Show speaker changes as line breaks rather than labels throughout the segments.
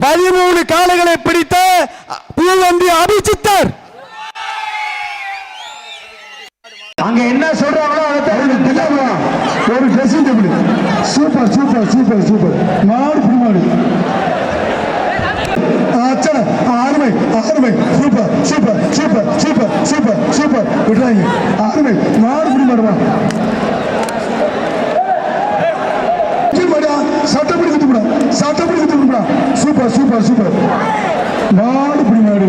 பதிமூணு காளைகளை பிடித்த பூவந்தி அபிச்சித்தர்
அங்க என்ன சொல்றாங்களோ அதை தவிர ஒரு dressing table super super super super மாடு புடி மாடு அச்சா அருமை அருமை. Super super super super super super விட்டுறாங்க அருமை. மாடு புடி மாடுமா சூப்பர் சூப்பர் சூப்பர் மாடு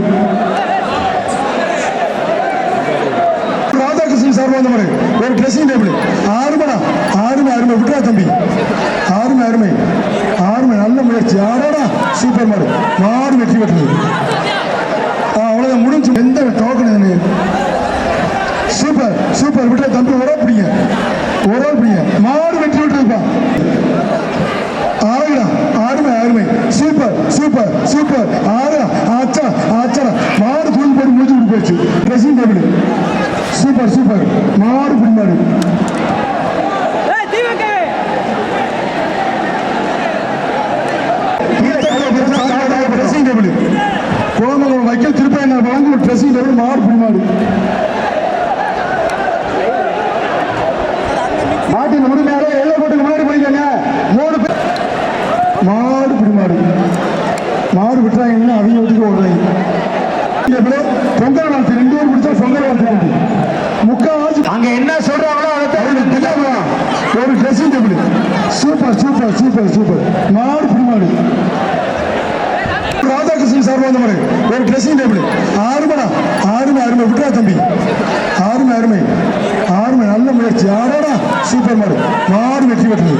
ராதாகிருஷ்ணன் சார் வந்த மாதிரி ஒரு ட்ரெஸ்ஸிங் டேபிள் ஆறுமடா ஆறுமை அருமை விட்டுறா தம்பி. ஆறுமை அருமை ஆறுமை நல்ல முயற்சி. ஆடாடா சூப்பர் மாடு. மாடு வெற்றி பெற்றது. ஆ, அவ்வளவுதான். முடிஞ்சு எந்த டோக்கன் சூப்பர் சூப்பர் விட்டுற தம்பி. ஒரு பிடிங்க. ஒரு பிடிங்க. மாடு வெற்றி விட்டுருப்பா ஆறுடா ஆறுமை அருமை சூப்பர் சூப்பர் ஆறு ஆச்சா ஆச்சா மாடு தூள் போட்டு முடிச்சு விட்டு போச்சு ட்ரெஸ்ஸிங் டேபிள் சூப்பர் சூப்பர் மாடு புடி மாடு ட்ரெஸ்ஸிங் டேபிள் கோமலம் வைக்க திருப்பி என்ன வழங்கும் ட்ரெஸ்ஸிங் டேபிள் மாடு புடி மாடு விட்டுறாங்கன்னா அவங்க இதே போல பொங்கல் வாழ்த்து ரெண்டு பேர் பிடிச்சா பொங்கல் வாழ்த்து முக்கால்வாசி அங்க என்ன சொல்றாங்களோ அதை ஒரு dressing table super super super super. மாடு புடி மாடு ராதாகிருஷ்ணன் சார் வந்த மாதிரி ஒரு ட்ரெஸ்ஸிங் டேபிள் ஆறுமடா. ஆறுமை அருமை விட்டுறா தம்பி. ஆறுமை அருமை ஆறுமை நல்ல முயற்சி. ஆடாடா. சூப்பர் மாடு. மாடு வெற்றி பெற்றது.